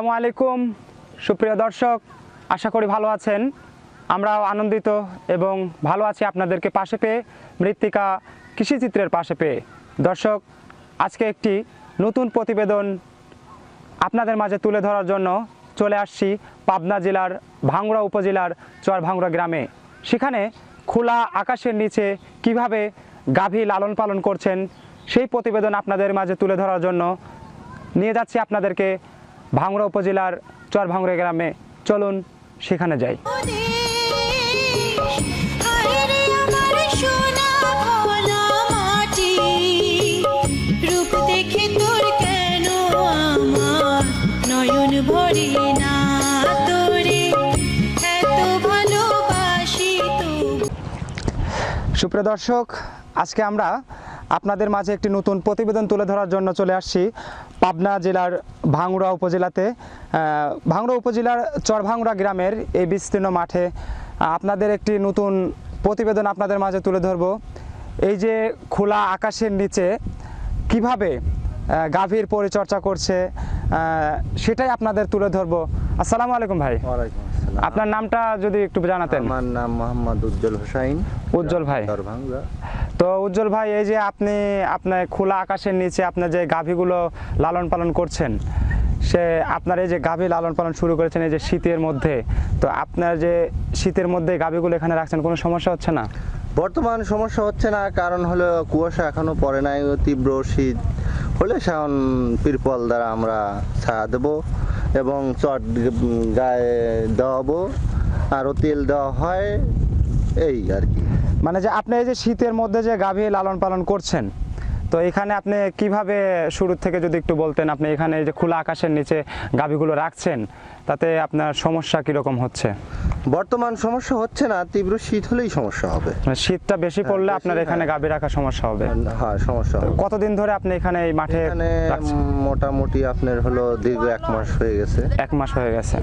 আসসালামু আলাইকুম। সুপ্রিয় দর্শক, আশা করি ভালো আছেন। আমরাও আনন্দিত এবং ভালো আছি আপনাদেরকে পাশে পেয়ে, মৃত্তিকা কৃষিচিত্রের পাশে পেয়ে। দর্শক, আজকে একটি নতুন প্রতিবেদন আপনাদের মাঝে তুলে ধরার জন্য চলে আসছি পাবনা জেলার ভাঙ্গুড়া উপজেলার চর ভাঙ্গুড়া গ্রামে। সেখানে খোলা আকাশের নিচে কীভাবে গাভী লালন পালন করছেন, সেই প্রতিবেদন আপনাদের মাঝে তুলে ধরার জন্য নিয়ে যাচ্ছি আপনাদেরকে। ভাঙ্গুড়া উপজেলার চর ভাঙ্গুড়া গ্রামে চলুন সেখানে যাই। সুপ্রিয় দর্শক আজকে আমরা আপনাদের মাঝে একটি নতুন প্রতিবেদন তুলে ধরার জন্য চলে আসছি। পাবনা জেলার ভাঙড়া উপজেলাতে ভাঙড়া উপজেলার চরভাঙড়া গ্রামের এই বিস্তীর্ণ মাঠে আপনাদের একটি নতুন প্রতিবেদন আপনাদের মাঝে তুলে ধরব। এই যে খোলা আকাশের নিচে কীভাবে গাভীর পরিচর্যা করছে সেটাই আপনাদের তুলে ধরবো। আসসালামু আলাইকুম ভাই। ওয়ালাইকুম আপনার নামটা যদি একটু জানাতেন। আমার নাম মোহাম্মদ উজ্জ্বল হোসাইন উজ্জ্বল ভাই। তো উজ্জ্বল ভাই এই যে আপনি আপনার খোলা আকাশের নিচে আপনার যে গাভীগুলো লালন পালন করছেন সে আপনার এই যে গাভী লালন পালন শুরু করেছেন এই যে শীতের মধ্যে তো আপনার যে শীতের মধ্যে গাভীগুলো এখানে রাখছেন কোনো সমস্যা হচ্ছে না? বর্তমান সমস্যা হচ্ছে না কারণ হলো কুয়াশা এখনও পড়ে নাই তীব্র শীত। হলে সেখন পিরপল দ্বারা আমরা ছায়া দেবো এবং চট গায়ে দেওয়াবো। আরও তেল দেওয়া হয় এই আর কি। মানে যে আপনি এই যে শীতের মধ্যে যে গাভী লালন পালন করছেন তো এখানে আপনি কীভাবে শুরু থেকে যদি একটু বলতেন আপনি এখানে এই যে খোলা আকাশের নিচে গাভীগুলো রাখছেন তাতে আপনার সমস্যা কীরকম হচ্ছে? বর্তমান সমস্যা হচ্ছে না তীব্র শীত হলেই সমস্যা হবে। মানে শীতটা বেশি পড়লে আপনার এখানে হ্যাঁ। গাভী রাখা সমস্যা হবে। হ্যাঁ সমস্যা হবে। কতদিন ধরে আপনি এখানে এই মাঠে মোটামুটি আপনার হলো দীর্ঘ এক মাস হয়ে গেছে। এক মাস হয়ে গেছে।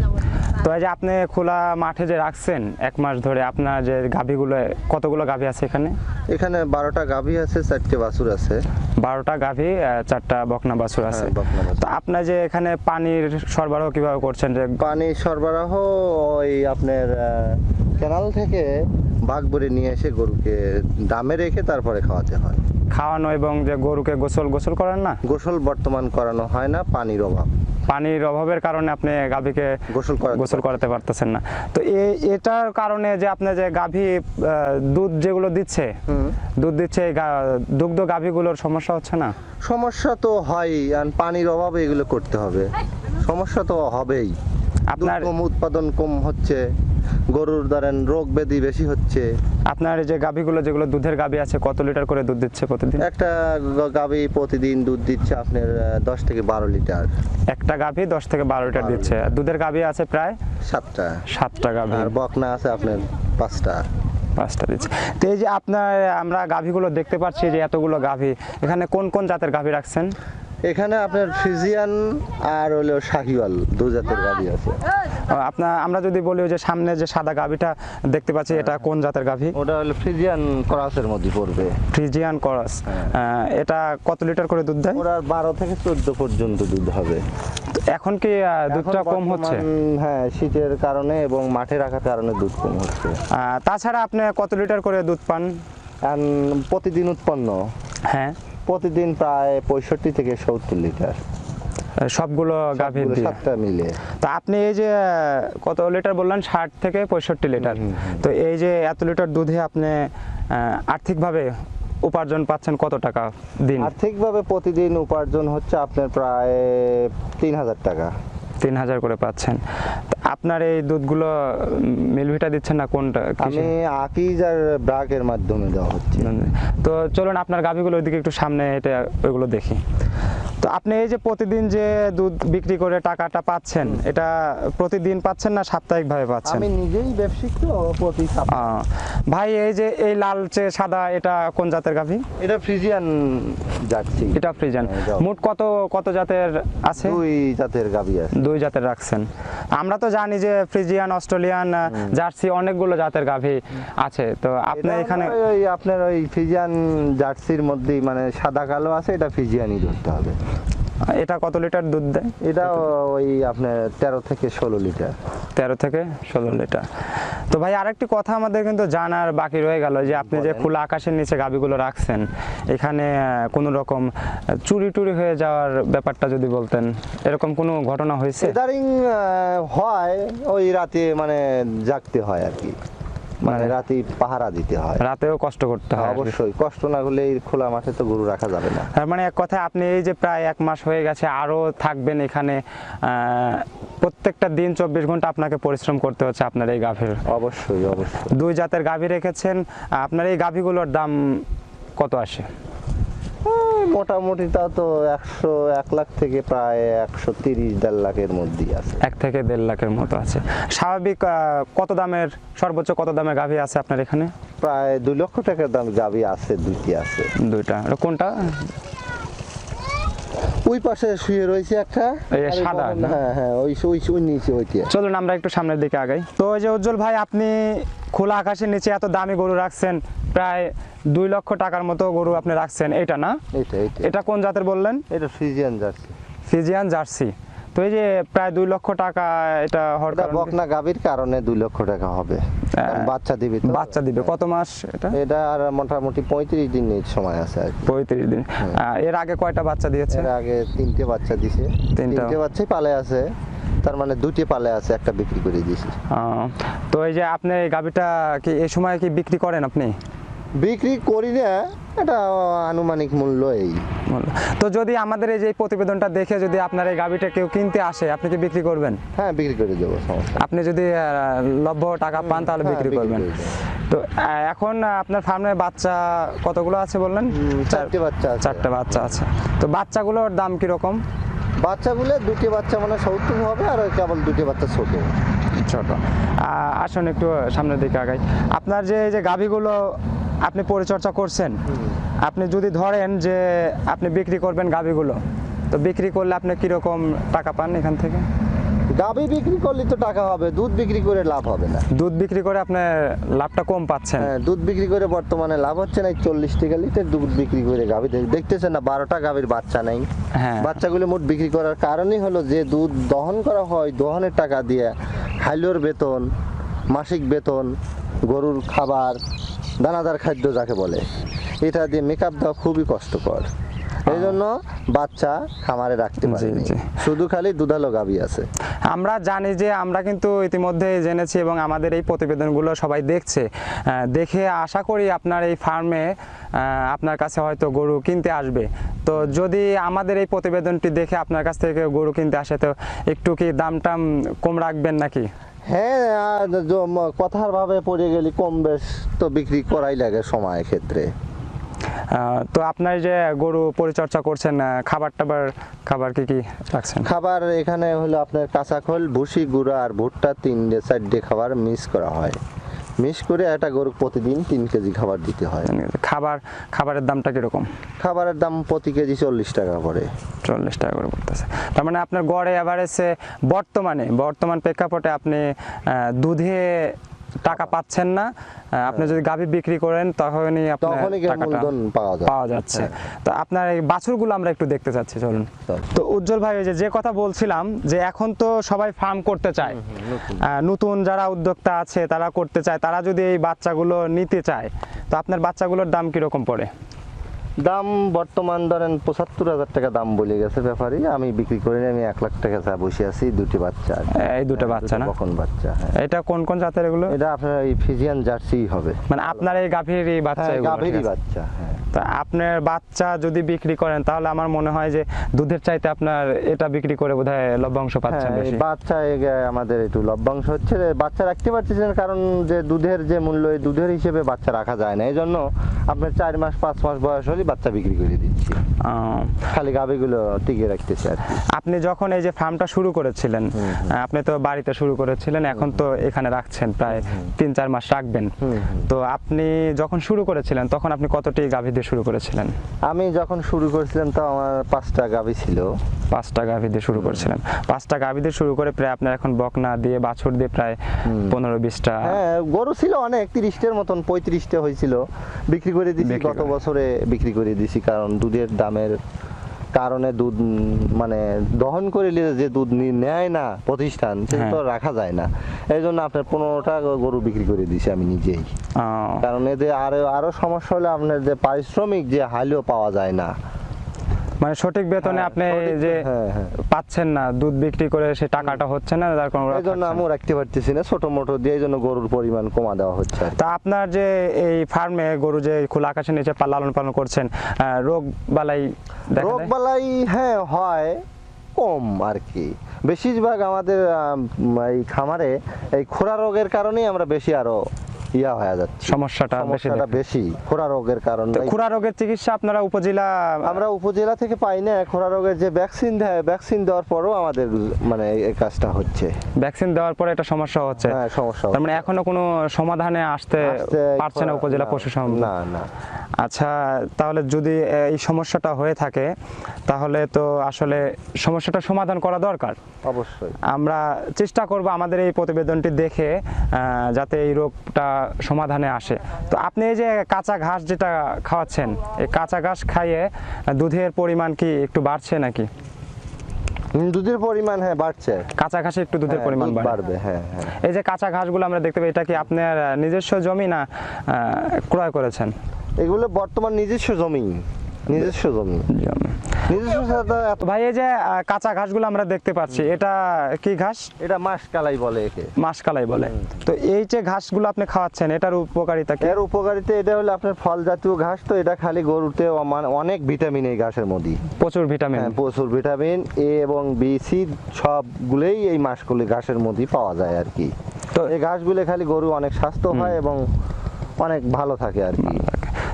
তো এই যে আপনি খোলা মাঠে যে রাখছেন এক মাস ধরে আপনার যে গাভীগুলো কতগুলো গাভী আছে এখানে? এখানে বারোটা গাভী আছে চারটে বাছুর আছে। বারোটা গাভী চারটা বকনা বাছুর আছে। হ্যাঁ। তো আপনার যে এখানে পানির সরবরাহ কীভাবে করছেন যে পানি সরবরাহ ওই আপনার ক্যানাল থেকে বাঘ বরে নিয়ে এসে গরুকে দামে রেখে তারপরে খাওয়াতে হয়। খাওয়ানো এবং যে গরুকে গোসল গোসল করেন না? গোসল বর্তমান করানো হয় না পানির অভাব। পানির অভাবের কারণে আপনি গাভীকে গোসল গোসল করাতে পারতেছেন না। তো এটার কারণে যে আপনি যে গাভী দুধ যেগুলো দিচ্ছে দুধ দিচ্ছে দুগ্ধ গাভীগুলোর সমস্যা হচ্ছে না? সমস্যা তো হয় আর পানির অভাবে এগুলো করতে হবে। সমস্যা তো হবেই। আপনার- কম উৎপাদন কম হচ্ছে। গরুর ধরেন রোগ ব্যাধি বেশি হচ্ছে। আপনার এই যে গাভীগুলো যেগুলো দুধের গাভী আছে কত লিটার করে দুধ দিচ্ছে প্রতিদিন? একটা গাভী প্রতিদিন দুধ দিচ্ছে আপনার দশ থেকে বারো লিটার। একটা গাভী দশ থেকে বারো লিটার দিচ্ছে। আর দুধের গাভী আছে প্রায় সাতটা। সাতটা গাভী। আর বকনা আছে আপনার পাঁচটা। পাঁচটা দিচ্ছে। তো এই যে আপনার আমরা গাভীগুলো দেখতে পাচ্ছি যে এতগুলো গাভী। এখানে কোন কোন জাতের গাভী রাখছেন? এখানে আপনার ফ্রিজিয়ান আর হলো শাহিওয়াল দু জাতের গাভী আছে। আপনার আমরা যদি বলি যে সামনে যে সাদা গাভীটা দেখতে পাচ্ছি এটা কোন জাতের গাভী? ওটা হলো ফ্রিজিয়ান ক্রসের মধ্যে পড়বে। Friesian cross. এটা কত লিটার করে দুধ দেয়? ওরা বারো থেকে চোদ্দ পর্যন্ত দুধ হবে। তো এখন কি দুধটা কম হচ্ছে? হ্যাঁ শীতের কারণে এবং মাঠে রাখার কারণে দুধ কম হচ্ছে। তাছাড়া আপনি কত লিটার করে দুধ পান? প্রতিদিন উৎপন্ন। হ্যাঁ। প্রতিদিন প্রায় পঁয়ষট্টি থেকে সত্তর লিটার। সবগুলো গাভীর সাতটা মিলে। তা আপনি এই যে কত লিটার বললেন? ষাট থেকে পঁয়ষট্টি লিটার। তো এই যে এত লিটার দুধে আপনি আর্থিকভাবে উপার্জন পাচ্ছেন কত টাকা দিন? আর্থিকভাবে প্রতিদিন উপার্জন হচ্ছে আপনার প্রায় তিন হাজার টাকা। তিন হাজার করে পাচ্ছেন। আপনার এই দুধগুলো মিলভিটা দিচ্ছেন না কোনটা আমি আকিজ আর ব্রাকের মাধ্যমে দেওয়া হচ্ছে। তো চলুন আপনার গাভীগুলো ওইদিকে একটু সামনে এটা ওইগুলো দেখি। তো আপনি এই যে প্রতিদিন যে দুধ বিক্রি করে টাকাটা পাচ্ছেন এটা প্রতিদিন পাচ্ছেন না সাপ্তাহিকভাবে পাচ্ছেন? আমি নিজেই ব্যবসায়িক তো প্রতি ভাই এই যে এই লাল লালচে সাদা এটা কোন জাতের গাভী? এটা ফ্রিজিয়ান যাচ্ছি এটা ফ্রিজিয়ান। হ্যাঁ। মোট কত কত জাতের আছে? দুই জাতের গাবি আছে। দুই জাতের রাখছেন। আমরা তো জানি যে ফ্রিজিয়ান অস্ট্রেলিয়ান জার্সি অনেকগুলো জাতের গাভী আছে। তো আপনি এখানে ওই আপনার ওই ফিজিয়ান জার্সির মধ্যেই মানে সাদা কালো আছে এটা ফিজিয়ানই ধরতে হবে। এটা কত লিটার দুধ দেয়? এটা ওই আপনার তেরো থেকে ষোলো লিটার। তেরো থেকে ষোলো লিটার। তো ভাই আরেকটি কথা আমাদের কিন্তু জানার বাকি রয়ে গেল যে আপনি যে খোলা আকাশের নিচে গাবিগুলো রাখছেন এখানে কোনো রকম চুরি টুরি হয়ে যাওয়ার ব্যাপারটা যদি বলতেন এরকম কোনো ঘটনা হয়েছে? হয় ওই রাতে মানে জাগতে হয় আর কি। মানে মানে- রাতে পাহারা দিতে হয়। রাতেও কষ্ট করতে হয় অবশ্যই কষ্ট না হলে এই খোলা মাঠে তো গরু রাখা যাবে না। তার মানে এক কথায় আপনি এই যে প্রায় এক মাস হয়ে গেছে আরও থাকবেন এখানে প্রত্যেকটা দিন চব্বিশ ঘণ্টা আপনাকে পরিশ্রম করতে হচ্ছে আপনার এই গাভীর। অবশ্যই অবশ্যই। দুই জাতের গাভী রেখেছেন আপনার এই গাভীগুলোর দাম কত আসে? মোটামুটি তা তো একশো এক লাখ থেকে প্রায় একশো তিরিশ দেড় লাখের মধ্যেই আছে। এক থেকে দেড় লাখের মতো আছে। স্বাভাবিক কত দামের সর্বোচ্চ কত দামের গাভী আছে আপনার এখানে? প্রায় দুই লক্ষ টাকার দাম গাভী আছে দুইটি আছে। দুইটা। কোনটা? ওই পাশে শুয়ে রয়েছে একটা। সাদা, হ্যাঁ হ্যাঁ ওই ওই ওই নিচে ওইটি চলুন আমরা একটু সামনের দিকে আগাই। তো ওই যে উজ্জ্বল ভাই আপনি খোলা আকাশের নিচে এত দামি গরু রাখছেন প্রায় দুই লক্ষ টাকার মতো গরু আপনি রাখছেন এটা না? এইটা এটা। কোন জাতের বললেন? এটা ফ্রিজিয়ান জার্সি। Friesian jersey. তো এই যে প্রায় দুই লক্ষ টাকা এটা কারণ বকনা গাবির কারণে দুই লক্ষ টাকা হবে। বাচ্চা দিবে তো। বাচ্চা দিবে। কত মাস এটা? এটা আর মোটামুটি পঁয়ত্রিশ দিনের সময় আছে আর পঁয়ত্রিশ দিন। এর আগে কয়টা বাচ্চা দিয়েছে? এর আগে তিনটে বাচ্চা দিছে। তিনটে। বাচ্চাই পালে আছে। তার মানে দুটি পালে আছে একটা বিক্রি করে দিয়েছি। তো এই যে আপনি গাভিটা কি এই সময় কি বিক্রি করেন আপনি? বিক্রি করি না এটা আনুমানিক মূল্য এই। তো যদি আমাদের এই যে প্রতিবেদনটা দেখে যদি আপনার এই গাভিটা কেউ কিনতে আসে আপনি কি বিক্রি করবেন? হ্যাঁ বিক্রি করে দেবো সমস্যা আপনি যদি লভ্য টাকা পান তাহলে হ্যাঁ, বিক্রি করবেন। তো এখন আপনার ফার্মে বাচ্চা কতগুলো আছে বললেন? চারটে বাচ্চা আছে। চারটে বাচ্চা আছে। তো বাচ্চাগুলোর দাম কীরকম? বাচ্চাগুলো দুটি বাচ্চা মানে সত্তর হবে আর কেবল দুটি বাচ্চা ছোট। ছোট। আসুন একটু সামনের দিকে আগাই। আপনার যে এই যে গাভীগুলো আপনি পরিচর্যা করছেন। আপনি যদি ধরেন যে আপনি বিক্রি করবেন গাভীগুলো তো বিক্রি করলে আপনি কীরকম টাকা পান এখান থেকে? গাবি বিক্রি করলে তো টাকা হবে দুধ বিক্রি করে লাভ হবে না। দুধ বিক্রি করে আপনি লাভটা কম পাচ্ছেন। হ্যাঁ দুধ বিক্রি করে বর্তমানে লাভ হচ্ছে না চল্লিশ টাকা লিটার দুধ বিক্রি করে গাভি দেখতেছেন না বারোটা গাভীর বাচ্চা নেই। হ্যাঁ। বাচ্চাগুলো মোট বিক্রি করার কারণই হলো যে দুধ দহন করা হয় দহনের টাকা দিয়ে হাইলোর বেতন মাসিক বেতন গরুর খাবার দানাদার খাদ্য যাকে বলে এটা দিয়ে মেকআপ দেওয়া খুবই কষ্টকর। এই জন্য বাচ্চা খামারে রাখতে জি, শুধু খালি দুধালো গাভি আছে। আমরা জানি যে আমরা কিন্তু ইতিমধ্যে জেনেছি এবং আমাদের এই প্রতিবেদনগুলো সবাই দেখছে। দেখে আশা করি আপনার এই ফার্মে আপনার কাছে হয়তো গরু কিনতে আসবে। তো যদি আমাদের এই প্রতিবেদনটি দেখে আপনার কাছ থেকে গরু কিনতে আসে তো একটু কি দাম টাম কম রাখবেন নাকি? হ্যাঁ কথার ভাবে পড়ে গেলে কম বেশ তো বিক্রি করাই লাগে সময় ক্ষেত্রে। তো আপনার যে গরু পরিচর্যা করছেন খাবার টাবার খাবার কি কি রাখছেন? খাবার এখানে হলো আপনার কাঁচা খোল ভুসি গুঁড়া আর ভুট্টা তিনটে চারটে খাবার মিক্স করা হয়। মিক্স করে একটা গরু প্রতিদিন তিন কেজি খাবার দিতে হয়। খাবার খাবারের দামটা কীরকম? খাবারের দাম প্রতি কেজি চল্লিশ টাকা করে। চল্লিশ টাকা করে পড়তেছে। তার মানে আপনার গড়ে অ্যাভারেজে বর্তমানে বর্তমান প্রেক্ষাপটে আপনি দুধে টাকা পাচ্ছেন না আপনি যদি গাভী বিক্রি করেন তখনই আপনার টাকাটা পাওয়া যাচ্ছে। তো আপনার এই বাছুরগুলো আমরা একটু দেখতে চাচ্ছি চলুন। তো উজ্জ্বল ভাই ওই যে যে কথা বলছিলাম যে এখন তো সবাই ফার্ম করতে চায়। আহ, নতুন যারা উদ্যোক্তা আছে তারা করতে চায় তারা যদি এই বাচ্চাগুলো নিতে চায় তো আপনার বাচ্চাগুলোর দাম কীরকম পড়ে? দাম বর্তমান ধরেন পঁচাত্তর হাজার টাকা দাম বলে গেছে ব্যাপারী। আমি বিক্রি করি আমি এক লাখ টাকা চা বসে আছি দুটি বাচ্চা। এই দুটো বাচ্চা না? কখন বাচ্চা হ্যাঁ। এটা কোন কোন জাতের এগুলো? এটা আপনার এই ফিজিয়ান জার্সি হবে। মানে আপনার এই গাভীর এই বাচ্চা হ্যাঁ গাভীরই বাচ্চা হ্যাঁ। তা আপনার বাচ্চা যদি বিক্রি করেন তাহলে আমার মনে হয় যে দুধের চাইতে আপনার এটা বিক্রি করে বোধহয় লভ্যাংশ পাচ্ছেন হ্যাঁ, বেশি। বাচ্চা আমাদের একটু লভ্যাংশ হচ্ছে বাচ্চা রাখতে পারতেছি না কারণ যে দুধের যে মূল্য এই দুধের হিসেবে বাচ্চা রাখা যায় না। এই জন্য আপনার চার মাস পাঁচ মাস বয়স হলে বাচ্চা বিক্রি করে দিচ্ছি। খালি গাভিগুলো টিকে রাখতেছি আর। আপনি যখন এই যে ফার্মটা শুরু করেছিলেন আপনি তো বাড়িতে শুরু করেছিলেন এখন তো এখানে রাখছেন প্রায় তিন চার মাস রাখবেন। তো আপনি যখন শুরু করেছিলেন তখন আপনি কতটি গাভী দিয়ে শুরু করেছিলেন? আমি যখন শুরু করেছিলাম তো আমার পাঁচটা গাভি ছিল। পাঁচটা গাভী দিয়ে শুরু করেছিলেন। পাঁচটা গাভী দিয়ে শুরু করে প্রায় আপনার এখন বকনা দিয়ে বাছুর দিয়ে প্রায় পনেরো বিশটা। হ্যাঁ গরু ছিল অনেক তিরিশটার মতন পঁয়ত্রিশটা হয়েছিল। বিক্রি করে বিক্রি গত বছরে বিক্রি করে দিছি কারণ দুধের দামের কারণে দুধ মানে দহন করে নিলে যে দুধ নেয় না প্রতিষ্ঠান সেটা হ্যাঁ। তো রাখা যায় না। এই জন্য আপনার পনেরোটা গরু বিক্রি করে দিছি আমি নিজেই। কারণ এতে আরও আরও সমস্যা হলে আপনার যে পারিশ্রমিক যে হালিও পাওয়া যায় না। মানে সঠিক বেতনে হ্যাঁ, আপনি যে হ্যাঁ, হ্যাঁ। পাচ্ছেন না দুধ বিক্রি করে সে টাকাটা হচ্ছে না যার কোনো এই জন্য আমিও রাখতে পারতেছি না ছোট মোটো দিয়ে এই জন্য গরুর পরিমাণ কমা দেওয়া হচ্ছে তা আপনার যে এই ফার্মে গরু যে খোলা আকাশের নিচে লালন পালন করছেন রোগ বালাই রোগ বালাই হ্যাঁ হয় কম আর কি। বেশিরভাগ আমাদের এই খামারে এই খোরা রোগের কারণেই আমরা বেশি আরও ইয়া হয়ে যাচ্ছে। সমস্যাটা বেশি সমস্যাটা বেশি খোরা রোগের কারণে। খুরা রোগের চিকিৎসা আপনারা উপজেলা আমরা উপজেলা থেকে পাই না খোরা রোগের যে ভ্যাকসিন দেয় ভ্যাকসিন দেওয়ার পরেও আমাদের মানে এই কাজটা হচ্ছে। ভ্যাকসিন দেওয়ার পরে একটা সমস্যা হচ্ছে। হ্যাঁ সমস্যা তার মানে এখনও কোনো সমাধানে আসতে পারছে না উপজেলা পশু না না। আচ্ছা তাহলে যদি এই সমস্যাটা হয়ে থাকে তাহলে তো আসলে সমস্যাটা সমাধান করা দরকার। অবশ্যই। আমরা চেষ্টা করব আমাদের এই প্রতিবেদনটি দেখে যাতে এই রোগটা সমাধানে আসে। তো আপনি এই যে কাঁচা ঘাস যেটা খাওয়াচ্ছেন এই কাঁচা ঘাস খাইয়ে দুধের পরিমাণ কি একটু বাড়ছে নাকি? দুধের পরিমাণ হ্যাঁ বাড়ছে। কাঁচা ঘাসে একটু দুধের হ্যাঁ, পরিমাণ বাড়বে হ্যাঁ হ্যাঁ। এই যে কাঁচা ঘাসগুলো আমরা দেখতে পাই এটা কি আপনার নিজস্ব জমি না ক্রয় করেছেন? এগুলো বর্তমান নিজস্ব জমি। নিজস্ব জমি। নিজস্ব ভাই এই যে কাঁচা ঘাসগুলো আমরা দেখতে পাচ্ছি এটা কি ঘাস? এটা মাস কালাই বলে একে। মাসকালাই বলে। তো এই যে ঘাসগুলো আপনি খাওয়াচ্ছেন এটার উপকারিতা কি? এর উপকারিতা এটা হলো আপনার ফল জাতীয় ঘাস তো এটা খালি গরুতে অনেক ভিটামিন এই ঘাসের মধ্যে প্রচুর ভিটামিন। হ্যাঁ, প্রচুর ভিটামিন এ এবং বি সি সবগুলোই এই মাসগুলি ঘাসের মধ্যে পাওয়া যায় আর কি। তো তো এই ঘাসগুলো খালি গরু অনেক স্বাস্থ্য হয় এবং অনেক ভালো থাকে আর কি।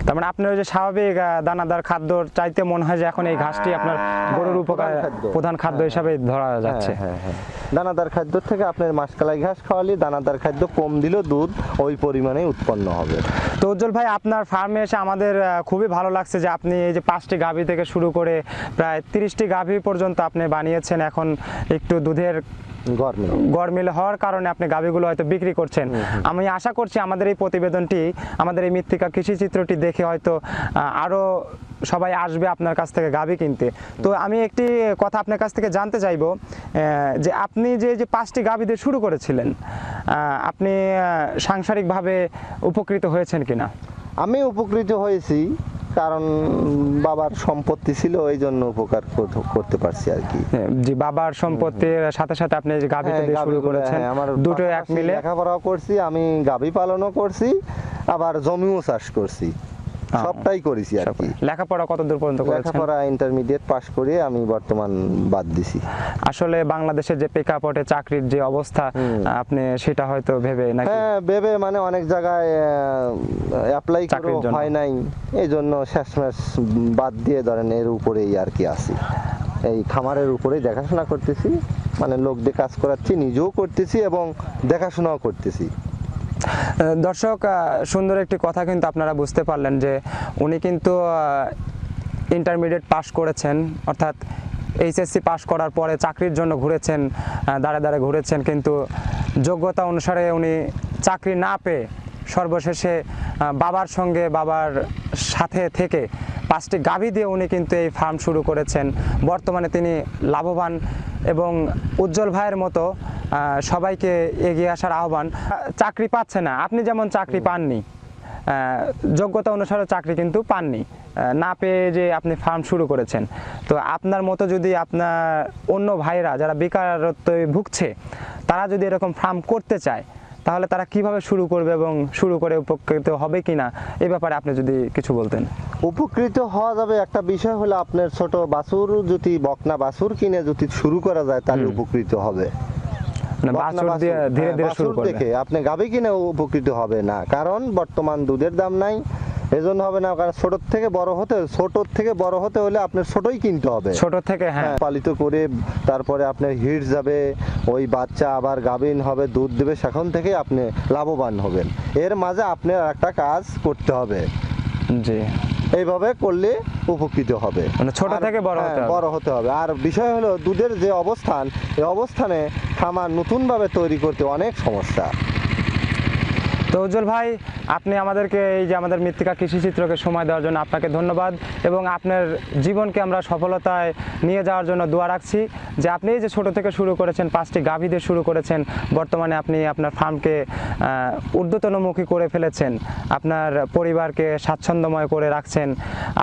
তার মানে আপনার ওই যে স্বাভাবিক দানাদার খাদ্যর চাইতে মনে হয় যে এখন এই ঘাসটি আপনার গরুর উপকার প্রধান খাদ্য। হিসাবে ধরা যাচ্ছে। হ্যাঁ হ্যাঁ। হ্যাঁ দানাদার খাদ্য থেকে আপনার মাসকালাই ঘাস খাওয়ালে দানাদার খাদ্য কম দিলেও দুধ ওই পরিমাণে উৎপন্ন হবে। তো উজ্জ্বল ভাই আপনার ফার্মে এসে আমাদের খুবই ভালো লাগছে যে আপনি এই যে পাঁচটি গাভী থেকে শুরু করে প্রায় তিরিশটি গাভী পর্যন্ত আপনি বানিয়েছেন। এখন একটু দুধের গরমিল হওয়ার কারণে আপনি গাভীগুলো হয়তো বিক্রি করছেন। আমি আশা করছি আমাদের এই প্রতিবেদনটি আমাদের এই মৃত্তিকা কৃষি চিত্রটি দেখে হয়তো আহ, আরও সবাই আসবে আপনার কাছ থেকে গাভী কিনতে। তো আমি একটি কথা আপনার কাছ থেকে জানতে চাইব যে আপনি যে যে পাঁচটি গাভী দিয়ে শুরু করেছিলেন আপনি সাংসারিকভাবে উপকৃত হয়েছেন কিনা? আমি উপকৃত হয়েছি কারণ বাবার সম্পত্তি ছিল ওই জন্য উপকার করতে পারছি আর কি। যে বাবার সম্পত্তির সাথে সাথে আপনি যে গাভী হ্যাঁ, শুরু করেছেন হ্যাঁ, আমার দুটো এক মিলে? লেখাপড়াও করছি আমি গাভী পালনও করছি আবার জমিও চাষ করছি। সবটাই করেছি আর কি। লেখাপড়া কত দূর পর্যন্ত করেছেন? লেখাপড়া ইন্টারমিডিয়েট পাশ করে আমি বর্তমান বাদ দিছি। আসলে বাংলাদেশের যে প্রেক্ষাপটে চাকরির যে অবস্থা আপনি সেটা হয়তো ভেবে নাকি? হ্যাঁ ভেবে মানে অনেক জায়গায় অ্যাপ্লাই করে হয় নাই। এই জন্য শেষমেশ বাদ দিয়ে ধরেন এর উপরেই আর কি আছি। এই খামারের উপরেই দেখাশোনা করতেছি। মানে লোক দিয়ে কাজ করাচ্ছি নিজেও করতেছি এবং দেখাশোনাও করতেছি। দর্শক সুন্দর একটি কথা কিন্তু আপনারা বুঝতে পারলেন যে উনি কিন্তু ইন্টারমিডিয়েট পাস করেছেন। অর্থাৎ এইচএসসি পাস করার পরে চাকরির জন্য ঘুরেছেন দাঁড়ে দাঁড়ে ঘুরেছেন, কিন্তু যোগ্যতা অনুসারে উনি চাকরি না পেয়ে সর্বশেষে বাবার সঙ্গে, বাবার সাথে থেকে পাঁচটি গাভী দিয়ে উনি কিন্তু এই ফার্ম শুরু করেছেন। বর্তমানে তিনি লাভবান এবং উজ্জ্বল ভাইয়ের মতো সবাইকে এগিয়ে আসার আহ্বান। চাকরি পাচ্ছে না। আপনি যেমন চাকরি পাননি যোগ্যতা অনুসারে চাকরি কিন্তু পাননি। না পেয়ে যে আপনি ফার্ম শুরু করেছেন। তো আপনার মতো যদি আপনার অন্য ভাইরা যারা বেকারত্বে ভুগছে তারা যদি এরকম ফার্ম করতে চায় তাহলে তারা কীভাবে শুরু করবে এবং শুরু করে উপকৃত হবে কি না এ ব্যাপারে আপনি যদি কিছু বলতেন। উপকৃত হওয়া যাবে একটা বিষয় হলো আপনার ছোট বাছুর যদি বকনা বাছুর কিনে যদি শুরু করা যায় তাহলে উপকৃত হবে। বাছুর দিয়ে ধীরে হ্যাঁ, ধীরে শুরু করবে। দেখে আপনি গাভী কিনে উপকৃত হবে না কারণ বর্তমান দুধের দাম নাই এজন্য হবে না কারণ ছোট থেকে বড় হতে ছোট থেকে বড় হতে হলে আপনার ছোটই কিনতে হবে। ছোট থেকে হ্যাঁ। হ্যাঁ, পালিত করে তারপরে আপনার হিট যাবে ওই বাচ্চা আবার গাভিন হবে দুধ দেবে সেখান থেকে আপনি লাভবান হবেন। এর মাঝে আপনার একটা কাজ করতে হবে। জি। এইভাবে করলে উপকৃত হবে। মানে ছোট থেকে বড় হ্যাঁ, বড় হতে হবে। আর বিষয় হলো দুধের যে অবস্থান এই অবস্থানে খামার নতুনভাবে তৈরি করতে অনেক সমস্যা। তো উজ্জ্বল ভাই, আপনি আমাদেরকে এই যে আমাদের মৃত্তিকা কৃষি চিত্রকে সময় দেওয়ার জন্য আপনাকে ধন্যবাদ এবং আপনার জীবনকে আমরা সফলতায় নিয়ে যাওয়ার জন্য দোয়া রাখছি যে আপনি এই যে ছোট থেকে শুরু করেছেন, পাঁচটি গাভী দিয়ে শুরু করেছেন, বর্তমানে আপনি আপনার ফার্মকে ঊর্ধ্বতনমুখী করে ফেলেছেন, আপনার পরিবারকে স্বাচ্ছন্দ্যময় করে রাখছেন,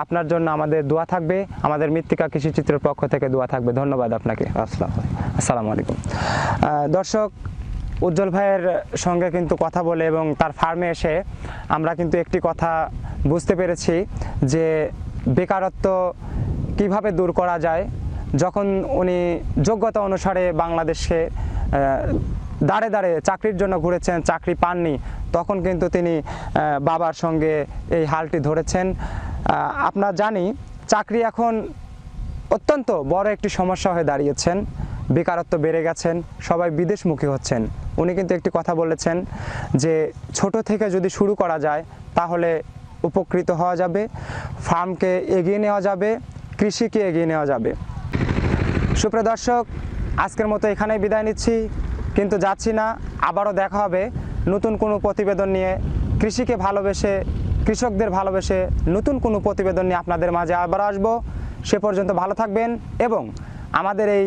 আপনার জন্য আমাদের দোয়া থাকবে, আমাদের মৃত্তিকা কৃষি চিত্রের পক্ষ থেকে দোয়া থাকবে, ধন্যবাদ আপনাকে। আসসালাম আসসালামু আলাইকুম দর্শক উজ্জ্বল ভাইয়ের সঙ্গে কিন্তু কথা বলে এবং তার ফার্মে এসে আমরা কিন্তু একটি কথা বুঝতে পেরেছি যে বেকারত্ব কীভাবে দূর করা যায়। যখন উনি যোগ্যতা অনুসারে বাংলাদেশে দাঁড়ে দাঁড়ে চাকরির জন্য ঘুরেছেন, চাকরি পাননি, তখন কিন্তু তিনি বাবার সঙ্গে এই হালটি ধরেছেন। আপনার জানি চাকরি এখন অত্যন্ত বড় একটি সমস্যা হয়ে দাঁড়িয়েছেন। বেকারত্ব বেড়ে গেছেন, সবাই বিদেশমুখী হচ্ছেন। উনি কিন্তু একটি কথা বলেছেন যে, ছোট থেকে যদি শুরু করা যায়, তাহলে উপকৃত হওয়া যাবে, ফার্মকে এগিয়ে নেওয়া যাবে, কৃষিকে এগিয়ে নেওয়া যাবে। সুপ্রিয় দর্শক, আজকের মতো এখানেই বিদায় নিচ্ছি, কিন্তু যাচ্ছি না, আবারও দেখা হবে নতুন কোনো প্রতিবেদন নিয়ে। কৃষিকে ভালোবেসে, কৃষকদের ভালোবেসে নতুন কোনো প্রতিবেদন নিয়ে আপনাদের মাঝে আবার আসব। সে পর্যন্ত ভালো থাকবেন এবং আমাদের এই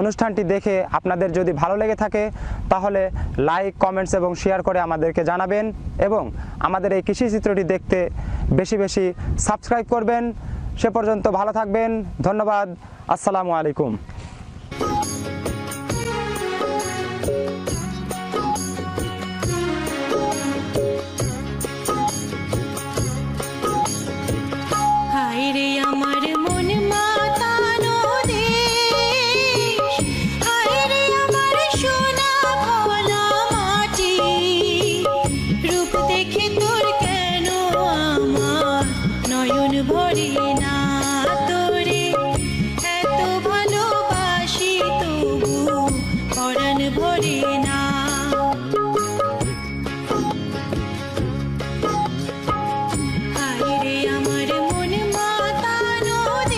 অনুষ্ঠানটি দেখে আপনাদের যদি ভালো লেগে থাকে, তাহলে লাইক কমেন্টস এবং শেয়ার করে আমাদেরকে জানাবেন এবং আমাদের এই কৃষি চিত্রটি দেখতে বেশি বেশি সাবস্ক্রাইব করবেন। সে পর্যন্ত ভালো থাকবেন। ধন্যবাদ। আসসালামু আলাইকুম।